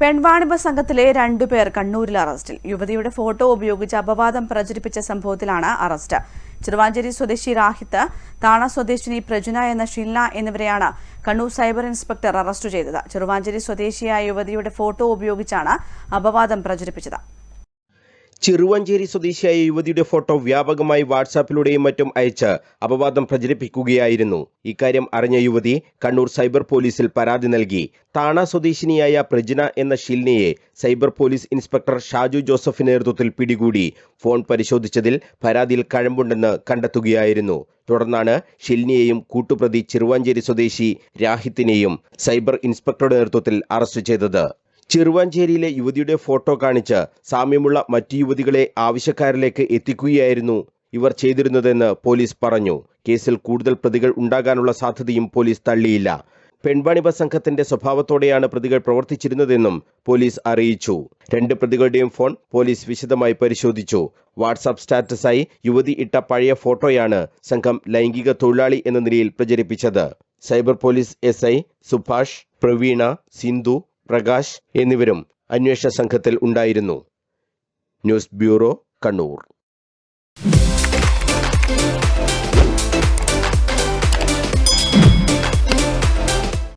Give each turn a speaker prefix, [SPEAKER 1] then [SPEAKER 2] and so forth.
[SPEAKER 1] പെൺവാണിഭ സംഘത്തിലെ രണ്ടുപേർ കണ്ണൂരിൽ അറസ്റ്റിൽ യുവതിയുടെ ഫോട്ടോ ഉപയോഗിച്ച് അപവാദം പ്രചരിപ്പിച്ച സംഭവത്തിലാണ് അറസ്റ്റ്. ചെറുവാഞ്ചേരി സ്വദേശി രാഹിത്ത് താണ സ്വദേശിനി പ്രജുന എന്ന ഷിൽന എന്നിവരെയാണ് കണ്ണൂർ സൈബർ ഇൻസ്പെക്ടർ അറസ്റ്റ് ചെയ്തത്. ചെറുവാഞ്ചേരി സ്വദേശിയായ യുവതിയുടെ ഫോട്ടോ ഉപയോഗിച്ചാണ് അപവാദം പ്രചരിപ്പിച്ചത്.
[SPEAKER 2] ചെറുവഞ്ചേരി സ്വദേശിയായ യുവതിയുടെ ഫോട്ടോ വ്യാപകമായി വാട്സാപ്പിലൂടെയും മറ്റും അയച്ച് അപവാദം പ്രചരിപ്പിക്കുകയായിരുന്നു. ഇക്കാര്യം അറിഞ്ഞ യുവതി കണ്ണൂർ സൈബർ പോലീസിൽ പരാതി നൽകി. താണ സ്വദേശിനിയായ പ്രജ്ന എന്ന ഷിൽനയെ സൈബർ പോലീസ് ഇൻസ്പെക്ടർ ഷാജു ജോസഫിന്റെ നേതൃത്വത്തിൽ പിടികൂടി. ഫോൺ പരിശോധിച്ചതിൽ പരാതിയിൽ കഴമ്പുണ്ടെന്ന് കണ്ടെത്തുകയായിരുന്നു. തുടർന്നാണ് ഷിൽനിയെയും കൂട്ടുപ്രതി ചെറുവാഞ്ചേരി സ്വദേശി രാഹിത്തിനെയും സൈബർ ഇൻസ്പെക്ടറുടെ നേതൃത്വത്തിൽ അറസ്റ്റ് ചെയ്തത്. ചെറുവാഞ്ചേരിയിലെ യുവതിയുടെ ഫോട്ടോ കാണിച്ച് സാമ്യമുള്ള മറ്റു യുവതികളെ ആവശ്യക്കാരിലേക്ക് എത്തിക്കുകയായിരുന്നു ഇവർ ചെയ്തിരുന്നതെന്ന് പോലീസ് പറഞ്ഞു. കേസിൽ കൂടുതൽ പ്രതികൾ ഉണ്ടാകാനുള്ള സാധ്യതയും പോലീസ് തള്ളിയില്ല. പെൺവാണിഭ സംഘത്തിന്റെ സ്വഭാവത്തോടെയാണ് പ്രതികൾ പ്രവർത്തിച്ചിരുന്നതെന്നും പോലീസ് അറിയിച്ചു. രണ്ട് പ്രതികളുടെയും ഫോൺ പോലീസ് വിശദമായി പരിശോധിച്ചു. വാട്സാപ്പ് സ്റ്റാറ്റസായി യുവതി ഇട്ട പഴയ ഫോട്ടോയാണ് സംഘം ലൈംഗിക തൊഴിലാളി എന്ന നിലയിൽ പ്രചരിപ്പിച്ചത്. Cyber police SI Subhash Praveena Sindhu Prakash എന്നിവരും അന്വേഷണ സംഘത്തിൽ ഉണ്ടായിരുന്നു. News bureau Kannur.